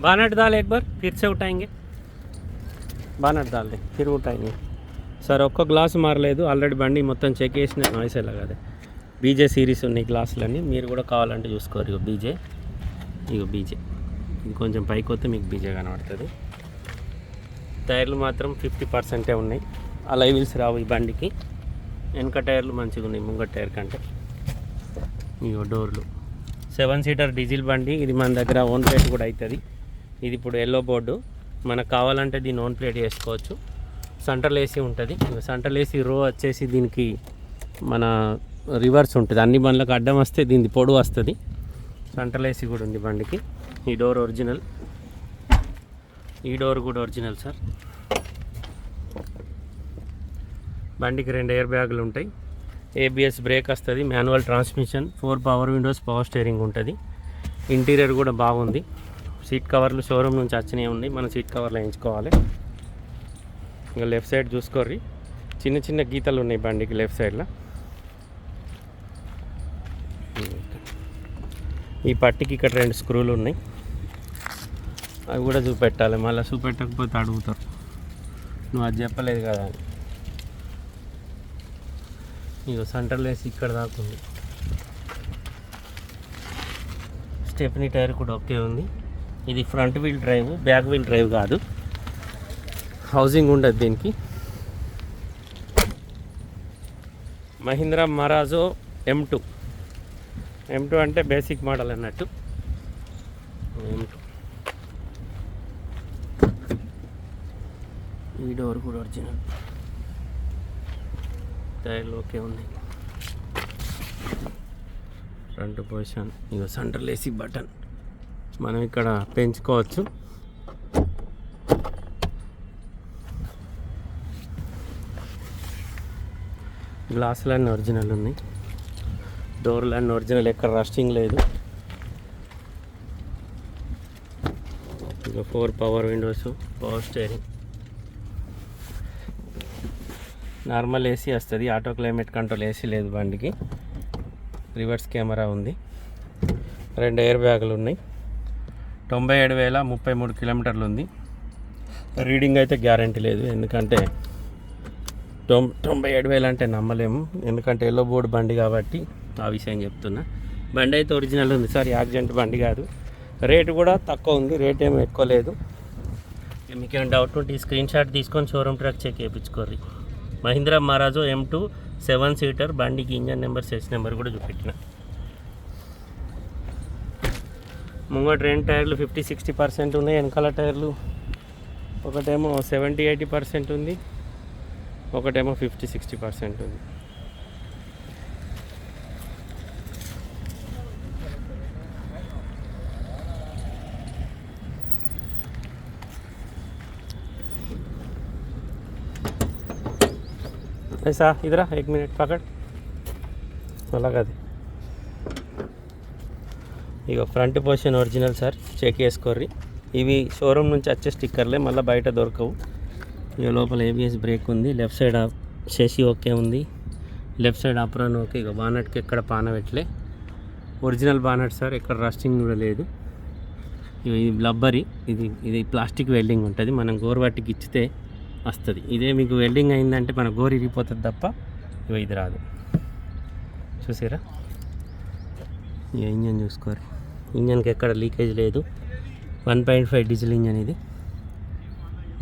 Bonnet दाल एक बार फिर से उठाएंगे। बानट दाल दे फिर उठाएंगे। సార్ ఒక్క గ్లాస్ మారలేదు ఆల్రెడీ బండి మొత్తం చెక్ చేసిన నాయిస్ ఎలాగదే బీజే సిరీస్ ఉన్నాయి గ్లాసులన్నీ మీరు కూడా కావాలంటే చూసుకోరు ఇగో బీజే ఇగో బీజే ఇది కొంచెం పైకి వస్తే మీకు బీజే కనబడుతుంది టైర్లు మాత్రం ఫిఫ్టీ పర్సెంటే ఉన్నాయి అలా వీల్స్ రావు ఈ బండికి వెనుక టైర్లు మంచిగా ఉన్నాయి ముంగ టైర్ కంటే ఇగో డోర్లు సెవెన్ సీటర్ డీజిల్ బండి ఇది మన దగ్గర ఓన్ రేట్ కూడా అవుతుంది ఇది ఇప్పుడు ఎల్లో బోర్డు మనకు కావాలంటే దీన్ని ఓన్ ప్లేట్ చేసుకోవచ్చు. సెంట్రల్ ఏసీ ఉంటుంది. సెంట్రల్ ఏసీ రో వచ్చేసి దీనికి మన రివర్స్ ఉంటుంది. అన్ని బండ్లకు అడ్డం వస్తే దీనికి పొడవు వస్తుంది. సెంట్రల్ ఏసీ కూడా ఉంది బండికి. ఈ డోర్ ఒరిజినల్ ఈ డోర్ కూడా ఒరిజినల్ సార్ బండికి రెండు ఎయిర్ బ్యాగులు ఉంటాయి. ఏబిఎస్ బ్రేక్ వస్తుంది. Manual transmission four power windows power steering ఉంటుంది. ఇంటీరియర్ కూడా బాగుంది. సీట్ కవర్లు షోరూమ్ నుంచి వచ్చినవి ఉన్నాయి. మనం సీట్ కవర్లు వేయించుకోవాలి. ఇంకా లెఫ్ట్ సైడ్ చూసుకోర్రి. చిన్న చిన్న గీతలు ఉన్నాయి బండికి లెఫ్ట్ సైడ్లో. ఈ పట్టికి ఇక్కడ రెండు స్క్రూలు ఉన్నాయి. అవి కూడా చూపెట్టాలి. మళ్ళీ చూపెట్టకపోతే అడుగుతారు. నువ్వు అది చెప్పలేదు కదా అని. ఇగో సెంటర్ లేసి ఇక్కడ దాకా ఉంది. స్టెప్నీ టైర్ కూడా ఓకే ఉంది. ఇది front wheel drive back wheel drive కాదు. హౌసింగ్ ఉండదు దీనికి. Mahindra Marazzo M two M two అంటే బేసిక్ మోడల్ అన్నట్టు. ఎం టూ ఈ డోర్ కూడా ఒరిజినల్ టైర్లు ఓకే ఉన్నాయి ఫ్రంట్ పొజిషన్ ఇక సెంట్రల్ ఏసీ బటన్ మనం ఇక్కడ పెంచుకోవచ్చు. గ్లాసులన్నీ ఒరిజినల్ ఉన్నాయి. డోర్లన్నీ ఒరిజినల్ ఎక్కడ రస్టింగ్ లేదు. ఇంకా four power windows power steering. Normal AC వస్తుంది ఆటో క్లైమేట్ కంట్రోల్ ఏసీ లేదు బండికి. రివర్స్ కెమెరా ఉంది. రెండు ఎయిర్ బ్యాగులు ఉన్నాయి. తొంభై ఏడు వేల ముప్పై మూడు కిలోమీటర్లు ఉంది రీడింగ్ అయితే గ్యారంటీ లేదు. ఎందుకంటే తొం తొంభై ఏడు వేలు అంటే నమ్మలేము. ఎందుకంటే ఎల్లో బోర్డు బండి కాబట్టి ఆ విషయం చెప్తున్నా. బండి అయితే ఒరిజినల్ ఉంది. సార్ యాక్సిడెంట్ బండి కాదు. రేటు కూడా తక్కువ ఉంది. రేట్ ఏమి ఎక్కువ లేదు. మీకు ఏమైనా డౌట్ ఉంటే ఈ స్క్రీన్ షాట్ తీసుకొని showroom track check చేయించుకోర్రి. Mahindra Marazzo M two seven seater బండికి ఇంజన్ నెంబర్ సెస్ నెంబర్ కూడా చూపెట్టిన. ముంగట రెండు టైర్లు ఫిఫ్టీ సిక్స్టీ పర్సెంట్ ఉన్నాయి వెనకాల టైర్లు ఒకటేమో సెవెంటీ ఎయిటీ పర్సెంట్ ఉంది ఒకటేమో ఫిఫ్టీ సిక్స్టీ పర్సెంట్ ఉంది ऐसा इधर आ, एक मिनट पकड़ అలాగ అది ఇక front position original sir check చేసుకోర్రి ఇవి షోరూమ్ నుంచి వచ్చే స్టిక్కర్లే మళ్ళీ బయట దొరకవు. ఇక లోపల ఏబిఎస్ బ్రేక్ ఉంది లెఫ్ట్ సైడ్ శశి ఓకే ఉంది. లెఫ్ట్ సైడ్ అప్రాన్ ఓకే ఇక బానట్కి ఎక్కడ పానబెట్టలే. ఒరిజినల్ బానట్ సార్ ఎక్కడ రస్టింగ్ కూడా లేదు. ఇక ఇది లబ్బరి ఇది ఇది ప్లాస్టిక్ వెల్డింగ్ ఉంటుంది. మనం గోరువాటికి ఇచ్చితే వస్తుంది. ఇదే మీకు వెల్డింగ్ అయిందంటే మన గోరు ఇరిగిపోతుంది తప్ప ఇవి ఇది రాదు. చూసారా? ఇంజన్ చూసుకోరు ఇంజన్కి ఎక్కడ లీకేజ్ లేదు one point five diesel engine ఇది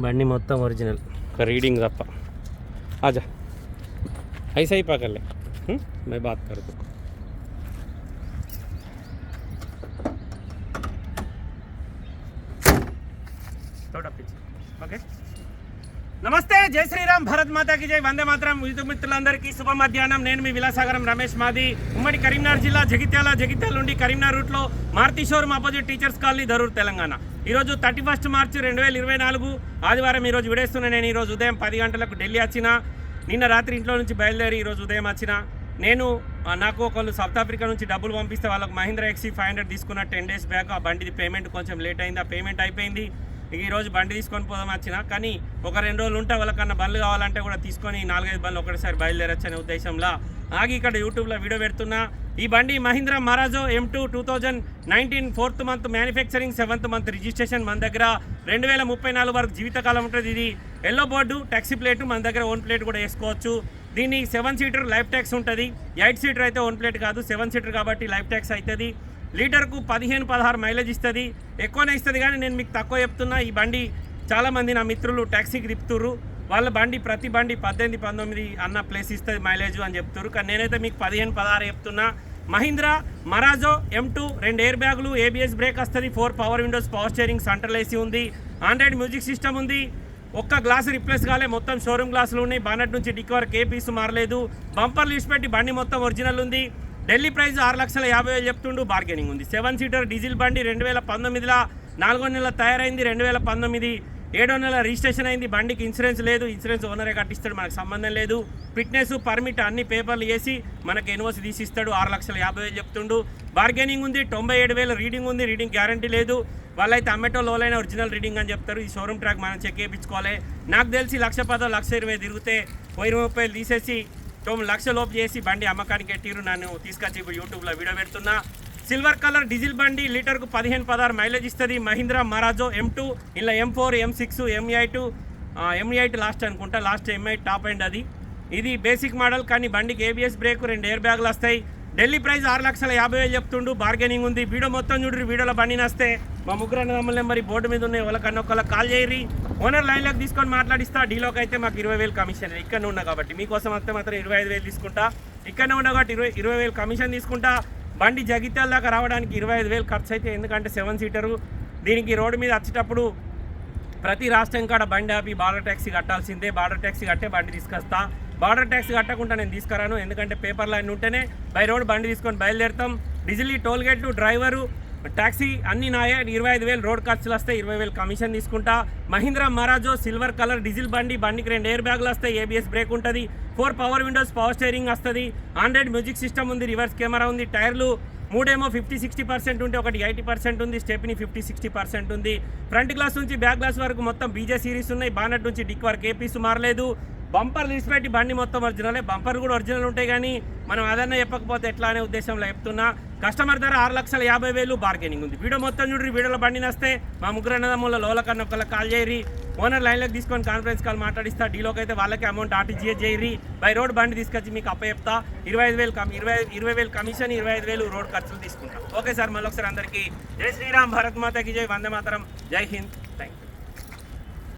బండి మొత్తం ఒరిజినల్ ఒక రీడింగ్ తప్ప ఆజా ఐసా ही पकड़ ले हम्म? मैं बात कर दूँ నమస్తే జై శ్రీరామ్ భరత్ మాతాకి జై. వందే మాత్రం. యూట్యూబ్ మిత్రులందరికీ శుభ మధ్యాహ్నం. నేను మీ విలాసాగరం రమేష్ మాది. ఉమ్మడి కరీంనగర్ జిల్లా జగిత్యాల జగిత్యాల నుండి కరీంనగర్ రూట్లో Maruti showroom opposite teachers colony Dharur Telangana. ఈరోజు థర్టీ ఫస్ట్ మార్చి రెండు వేల ఇరవై నాలుగు. ఆదివారం ఈరోజు విడేస్తున్న నేను. ఈరోజు ఉదయం పది గంటలకు ఢిల్లీ వచ్చిన. నిన్న రాత్రి ఇంట్లో నుంచి బయలుదేరి ఈరోజు ఉదయం వచ్చిన. నేను నాకు ఒకళ్ళు సౌత్ ఆఫ్రికా నుంచి డబ్బులు పంపిస్తే వాళ్ళకి మహీంద్రా ఎక్సీ ఫైవ్ హండ్రెడ్ తీసుకున్న టెన్ డేస్ బ్యాక్ ఆ బండిది పేమెంట్ కొంచెం లేట్ అయింది. ఆ పేమెంట్ అయిపోయింది. ఇక ఈరోజు బండి తీసుకొని పోదాం వచ్చిన. కానీ ఒక రెండు రోజులు ఉంటే వాళ్ళకన్నా బండ్లు కావాలంటే కూడా తీసుకొని నాలుగైదు బండ్లు ఒకటిసారి బయలుదేరచ్చు అనే ఉద్దేశంలో ఆగి ఇక్కడ యూట్యూబ్లో వీడియో పెడుతున్నా. ఈ బండి Mahindra Marazzo M two two thousand nineteen fourth month manufacturing seventh month registration మన దగ్గర. రెండు వేల ముప్పై నాలుగు వరకు జీవితకాలం ఉంటుంది ఇది. ఎల్లో బోర్డు ట్యాక్సీ ప్లేటు మన దగ్గర ఓన్ ప్లేట్ కూడా వేసుకోవచ్చు. దీన్ని సెవెన్ సీటర్ లైఫ్ ట్యాక్స్ ఉంటుంది. ఎయిట్ సీటర్ అయితే ఓన్ ప్లేట్ కాదు సెవెన్ సీటర్ కాబట్టి లైఫ్ ట్యాక్స్ అవుతుంది లీటర్కు పదిహేను పదహారు మైలేజ్ ఇస్తుంది. ఎక్కువనే ఇస్తుంది కానీ నేను మీకు తక్కువ చెప్తున్నా. ఈ బండి చాలామంది నా మిత్రులు ట్యాక్సీకి తిప్పుతుర్రు. వాళ్ళ బండి ప్రతి బండి పద్దెనిమిది పంతొమ్మిది అన్న ప్లేస్ ఇస్తుంది మైలేజ్ అని చెప్తున్నారు కానీ నేనైతే మీకు పదిహేను పదహారు చెప్తున్నా. మహీంద్రా మరాజో ఎం టూ రెండు ఎయిర్ బ్యాగులు ఏబిఎస్ బ్రేక్ వస్తుంది. Four power windows power steering central AC ఉంది. ఆండ్రాయిడ్ మ్యూజిక్ సిస్టమ్ ఉంది. ఒక్క గ్లాస్ రిప్లేస్ కాలే. మొత్తం షోరూమ్ గ్లాసులు ఉన్నాయి. బానట్ నుంచి డిక్ వరకు ఏ పీస్ మారలేదు. బంపర్ లిస్ట్ పెట్టి బండి మొత్తం ఒరిజినల్ ఉంది. ఢిల్లీ ప్రైస్ ఆరు లక్షల యాభై వేలు చెప్తుండు బార్గెనింగ్ ఉంది. సెవెన్ సీటర్ డీజిల్ బండి రెండు వేల పంతొమ్మిదిలో నాలుగో నెల తయారైంది రెండు వేల పంతొమ్మిది ఏడో నెల రిజిస్ట్రేషన్ అయింది. బండికి ఇన్సూరెన్స్ లేదు ఇన్సూరెన్స్ ఓనరే కట్టిస్తాడు మనకు సంబంధం లేదు. ఫిట్నెస్ పర్మిట్ అన్ని పేపర్లు వేసి మనకి ఎన్ఓసి తీసి ఇస్తాడు ఆరు లక్షల యాభై వేలు చెప్తుండు. బార్గెనింగ్ ఉంది తొంభై ఏడు వేల రీడింగ్ ఉంది రీడింగ్ గ్యారంటీ లేదు. వాళ్ళైతే అమ్మేటో లోలైన ఒరిజినల్ రీడింగ్ అని చెప్తారు. ఈ షోరూమ్ ట్రాక్ మనం చెక్ చేయించుకోవాలి. నాకు తెలిసి లక్ష పదో లక్ష ఇరవై తిరిగితే వెయ్యి రూపాయలు ముప్పై తీసేసి తొమ్మిది లక్షల లోపు చేసి బండి అమ్మకానికి ఎట్టిరు నన్ను తీసుకొచ్చి ఇప్పుడు యూట్యూబ్లో వీడియో పెడుతున్నా. సిల్వర్ కలర్ డీజిల్ బండి లీటర్కు పదిహేను పదహారు మైలేజ్ ఇస్తుంది. మహీంద్రా మరాజో ఎం టూ ఇలా M four M six M eight M eight last అనుకుంటా. Last M eight top and అది. ఇది బేసిక్ మోడల్ కానీ బండికి ఏబిఎస్ బ్రేక్ రెండు ఎయిర్ బ్యాగులు వస్తాయి. ఢిల్లీ ప్రైస్ ఆరు లక్షల యాభై వేలు చెప్తుండు. బార్గెనింగ్ ఉంది. వీడియో మొత్తం చూడరు వీడియోలో బండి నస్తే. మా ముగ్గురు అన్న నెంబర్ ఈ బోర్డు మీద ఉన్నాయి. వాళ్ళకన్నా ఒకళ్ళకి కాల్ చేయరి ఓనర్ లైన్లోకి తీసుకొని మాట్లాడిస్తా. డీలోకి అయితే మాకు ఇరవై వేలు కమిషన్ ఇక్కడ ఉన్నా కాబట్టి. మీకోసం వస్తే మాత్రం ఇరవై ఐదు వేలు తీసుకుంటా. ఇక్కడనే ఉన్నా కాబట్టి ఇరవై ఇరవై వేలు కమిషన్ తీసుకుంటా. బండి జగిత్యాల దాకా రావడానికి ఇరవై ఐదు వేలు ఖర్చు అయితే ఎందుకంటే సెవెన్ సీటరు. దీనికి రోడ్డు మీద వచ్చేటప్పుడు ప్రతి రాష్ట్రం కాడ బండి ఆపి బార్డర్ ట్యాక్సీ కట్టాల్సిందే. బార్డర్ ట్యాక్సీ కట్టే బండి తీసుకొస్తా. బార్డర్ ట్యాక్సీ కట్టకుండా నేను తీసుకురాను. ఎందుకంటే పేపర్ లైన్ ఉంటేనే బై రోడ్ బండి తీసుకొని బయలుదేరుతాం. డీజిల్ టోల్ గేట్లు డ్రైవరు ట్యాక్సీ అన్ని నాయే ఇరవై ఐదు వేలు రోడ్ ఖర్చులు వస్తే ఇరవై వేలు కమిషన్ తీసుకుంటా. Mahindra Marazzo silver colour diesel బండి బండికి రెండు ఎయిర్ బ్యాగులు వస్తాయి ఏబిఎస్ బ్రేక్ ఉంటుంది. Four power windows power steering వస్తుంది. ఆండ్రాయిడ్ మ్యూజిక్ సిస్టమ్ ఉంది రివర్స్ కెమెరా ఉంది టైర్లు మూడేమో ఫిఫ్టీ సిక్స్టీ పర్సెంట్ ఉంటే ఒకటి ఎయిటీ పర్సెంట్ ఉంది స్టెప్ని ఫిఫ్టీ సిక్స్టీ పర్సెంట్ ఉంది. ఫ్రంట్ గ్లాస్ నుంచి బ్యాక్ గ్లాస్ వరకు మొత్తం బీజే సిరీస్ ఉన్నాయి. బానట్ నుంచి డిక్ వరకు ఏ పీస్ మారలేదు బంపర్ తీసిపెట్టి బండి మొత్తం ఒరిజినలే. బంపర్ కూడా ఒరిజినల్ ఉంటాయి కానీ మనం అదన్నా చెప్పకపోతే ఎట్లా అనే ఉద్దేశంలో చెప్తున్నా. కస్టమర్ ధర ఆరు లక్షల యాభై వేలు బార్గెనింగ్ ఉంది. వీడియో మొత్తం చూడండి వీడియోలో బండి నస్తే మా ముగ్గురు అన్నదమ్ముల లోలకన్న ఒకళ్ళకి కాల్ చేయరి ఓనర్ లైన్లోకి తీసుకొని కాన్ఫరెన్స్ కాల్ మాట్లాడిస్తా. డీలోకి అయితే వాళ్ళకి అమౌంట్ ఆర్టీజీఎస్ చేయరి బై రోడ్ బండి తీసుకొచ్చి మీకు అప్ప చెప్తా. ఇరవై ఐదు వేలు కమి ఇరవై ఇరవై వేలు కమిషన్ ఇరవై ఐదు వేలు రోడ్ ఖర్చులు తీసుకుంటాం. ఓకే సార్ మళ్ళీ ఒకసారి అందరికీ. జై శ్రీరామ్ భారత్ మాతకి జై వందే మాతరం. జై హింద్.